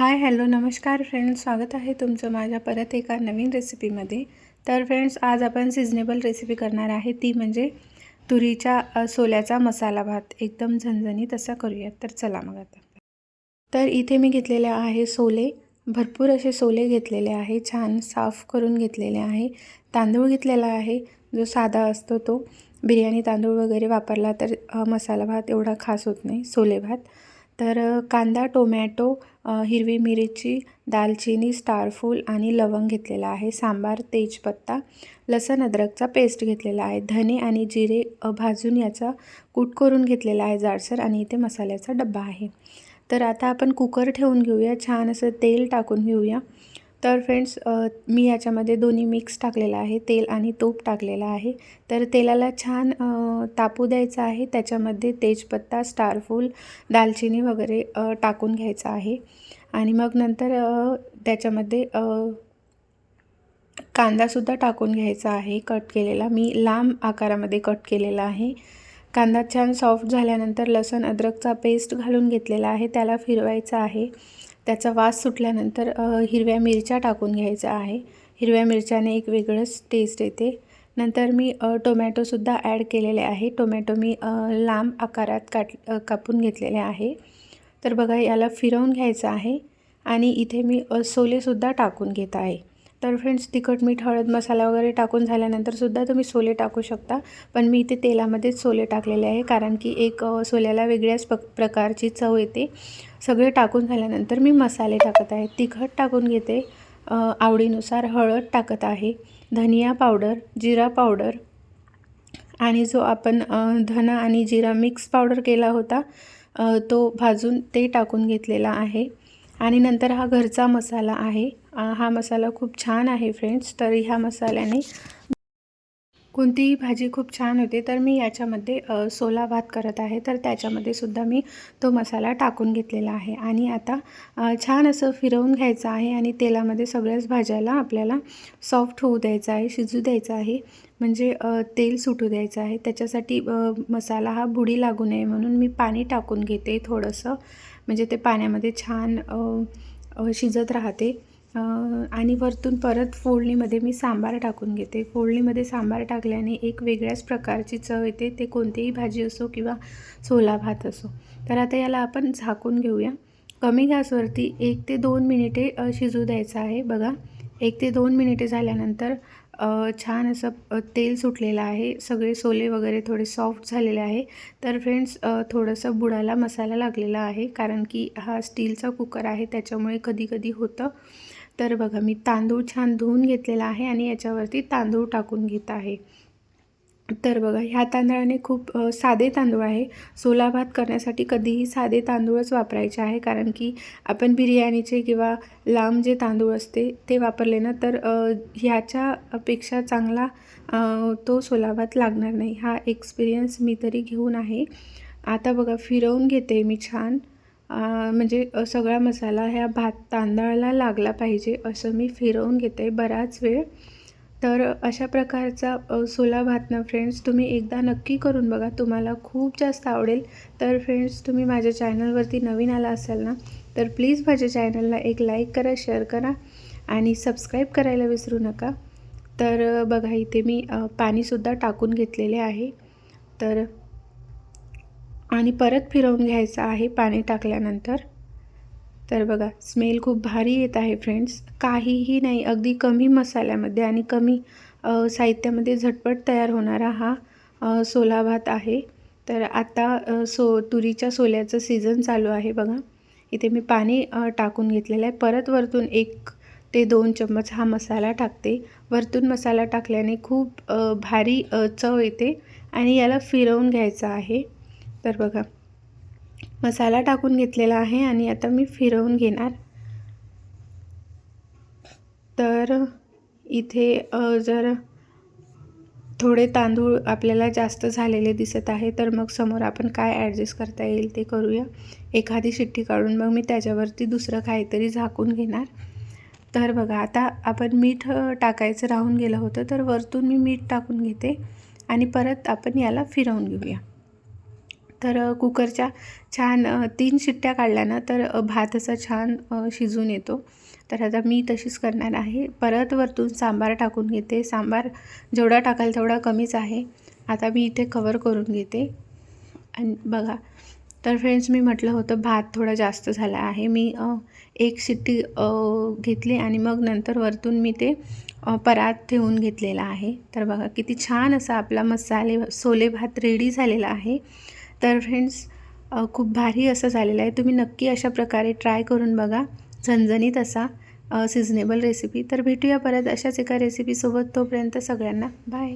Hi hello नमस्कार friends स्वागत आहे तुमचं माझ्या परत एका नवीन रेसिपीमध्ये तर फ्रेंड्स आज आपण सिजनेबल रेसिपी करणार आहे. ती म्हणजे तुरीच्या सोल्याचा मसाला भात. एकदम झणझणीत असा करूयात. तर चला मग आता. तर इथे मी घेतलेले आहे सोले. भरपूर असे सोले घेतलेले आहे. छान साफ करून घेतलेले आहे. तांदूळ घेतलेला आहे. जो साधा असतो तो. बिर्याणी तांदूळ वगैरे वापरला तर मसाला भात एवढा खास होत नाही. सोले भात. तर कांदा टोमॅटो हिरवी मिरची दालचिनी स्टारफूल आणि लवंग घेतलेला आहे. सांबार तेजपत्ता लसण अद्रकचा पेस्ट घेतलेला आहे. धने आणि जिरे भाजून याचा कूट करून घेतलेला आहे जाडसर आणि इथे मसाल्याचा डब्बा आहे. तर आता आपण कुकर ठेवून घेऊया. छान असं तेल टाकून घेऊया. तर फ्रेंड्स मी याच्यामध्ये दोन्ही मिक्स टाकलेलं आहे. तेल आणि तूप टाकलेलं आहे. तर तेलाला छान तापू द्यायचं आहे. त्याच्यामध्ये तेजपत्ता स्टारफूल दालचिनी वगैरे टाकून घ्यायचं आहे. आणि मग नंतर त्याच्यामध्ये कांदासुद्धा टाकून घ्यायचा आहे. कट केलेला. मी लांब आकारामध्ये कट केलेला आहे. कांदा छान सॉफ्ट झाल्यानंतर लसण अद्रकचा पेस्ट घालून घेतलेला आहे. त्याला फिरवायचा आहे. त्याचा वास सुटल्यानंतर हिरव्या मिरच्या टाकून घ्यायचा आहे. हिरव्या मिरच्याने एक वेगळंच टेस्ट येते. नंतर मी टोमॅटोसुद्धा ॲड केलेले आहे. टोमॅटो मी लांब आकारात काट कापून घेतलेले आहे. तर बघा याला फिरवून घ्यायचं आहे आणि इथे मी सोलेसुद्धा टाकून घेत आहे. तर फ्रेंड्स तिखट मीठ हळद मसाला वगैरे टाकून झाल्यानंतरसुद्धा तुम्ही सोले टाकू शकता. पण मी इथे तेलामध्येच सोले टाकलेले आहे कारण की एक सोल्याला वेगळ्याच प प्रकारची चव येते. सगळे टाकून झाल्यानंतर मी मसाले टाकत आहे. तिखट टाकून घेते. आवडीनुसार हळद टाकत आहे. धनिया पावडर जिरा पावडर आणि जो आपण धना आणि जिरा मिक्स पावडर केला होता तो भाजून ते टाकून घेतलेला आहे. आणि नंतर हा घरचा मसाला आहे. हा मसाला खूप छान आहे फ्रेंड्स. तर ह्या मसाल्याने कोणतीही भाजी खूप छान होते तर मी याच्यामध्ये सोला भात करत आहे. तर त्याच्यामध्ये सुद्धा मी तो मसाला टाकून घेतलेला आहे. आणि आता छान असं फिरवून घ्यायचं आहे आणि तेलामध्ये सगळ्याच भाज्याला आपल्याला सॉफ्ट होऊ द्यायचं आहे शिजू द्यायचं आहे. म्हणजे तेल सुटू द्यायचं आहे. त्याच्यासाठी मसाला हा बुडी लागू नये म्हणून मी पाणी टाकून घेते थोडंसं. म्हणजे ते पाण्यामध्ये छान शिजत राहते. आणि वरतून परत फोडणीमध्ये मी सांबार टाकून घेते. फोडणीमध्ये सांबार टाकल्याने एक वेगळ्याच प्रकारची चव येते. ते कोणतीही भाजी असो किंवा सोला भात असो. तर आता याला आपण झाकून घेऊया. कमी गॅसवरती एक ते दोन मिनिटे शिजू द्यायचं आहे. बघा एक ते दोन मिनिटे झाल्यानंतर छान असं तेल सुटलेलं आहे. सगळे सोले वगैरे थोडे सॉफ्ट झालेले आहे. तर फ्रेंड्स थोडंसं बुडाला मसाला लागलेला आहे. कारण की हा स्टीलचा कुकर आहे. त्याच्यामुळे कधी कधी होतं. तर बघा मी तांदूळ छान धुवून घेतलेला आहे आणि याच्यावरती तांदूळ टाकून घेत आहे. तर बघा ह्या तांदळाने खूप साधे तांदूळ आहे. सोला भात करण्यासाठी कधीही साधे तांदूळच वापरायचे आहे कारण की आपण बिर्याणीचे किंवा लांब जे तांदूळ असते ते वापरले ना तर ह्याच्यापेक्षा चांगला तो सोला भात लागणार नाही. हा एक्सपिरियन्स मी तरी घेऊन आहे. आता बघा फिरवून घेते मी छान. म्हणजे सगळा मसाला ह्या भात तांदळाला लागला पाहिजे असं मी फिरवून घेते बराच वेळ. तर अशा प्रकारचा सोला भात ना फ्रेंड्स तुम्ही एकदा नक्की करून बघा. तुम्हाला खूप जास्त आवडेल. तर फ्रेंड्स तुम्ही माझ्या चॅनलवरती नवीन आला असाल ना तर प्लीज माझ्या चॅनलला एक लाईक करा शेअर करा आणि सबस्क्राईब करायला विसरू नका. तर बघा इथे मी पाणीसुद्धा टाकून घेतलेले आहे. तर आणि परत फिरवून घ्यायचं आहे पाणी टाकल्यानंतर. तर बघा स्मेल खूप भारी येत आहे फ्रेंड्स काहीही नाही अगदी कमी मसाल्यामध्ये आणि कमी साहित्यामध्ये झटपट तयार होणारा हा सोला भात आहे. तर आता सो तुरीच्या सोल्याचं सीझन चालू आहे बघा. इथे मी पाणी टाकून घेतलेलं आहे. परत वरतून एक ते दोन चम्मच हा मसाला टाकते. वरतून मसाला टाकल्याने खूप भारी चव येते आणि याला फिरवून घ्यायचं आहे. तर बघा मसाला टाकून घेतलेला आहे आणि आता मी फिरवून घेणार. तर इथे जर थोडे तांदूळ आपल्याला जास्त झालेले दिसत आहे तर मग समोर आपण काय ॲडजस्ट करता येईल ते करूया. एखादी शिट्टी काढून मग मी त्याच्यावरती दुसरं काहीतरी झाकून घेणार. तर बघा आता आपण मीठ टाकायचं राहून गेलं होतं तर वरतून मी मीठ टाकून घेते आणि परत आपण याला फिरवून घेऊया. तर कुकरच्या छान तीन शिट्ट्या काढल्या ना तर भात असा छान शिजून येतो. तर आता मी तशीच करणार आहे. परत वरतून सांबार टाकून घेते. सांबार जेवढा टाकाल तेवढा कमीच आहे. आता मी इथे कवर करून घेते. आणि बघा. तर फ्रेंड्स मी म्हटलं होतं भात थोडा जास्त झाला आहे. मी एक शिट्टी घेतली आणि मग नंतर वरतून मी ते परात ठेवून घेतलेला आहे. तर बघा किती छान असा आपला मसाले सोले भात रेडी झालेला आहे. तर फ्रेंड्स खूप भारी असं झालेलं आहे. तुम्ही नक्की अशा प्रकारे ट्राय करून बघा. झणझणीत असा सिजनेबल रेसिपी तर भेटूया परत अशाच एका रेसिपीसोबत तोपर्यंत सगळ्यांना बाय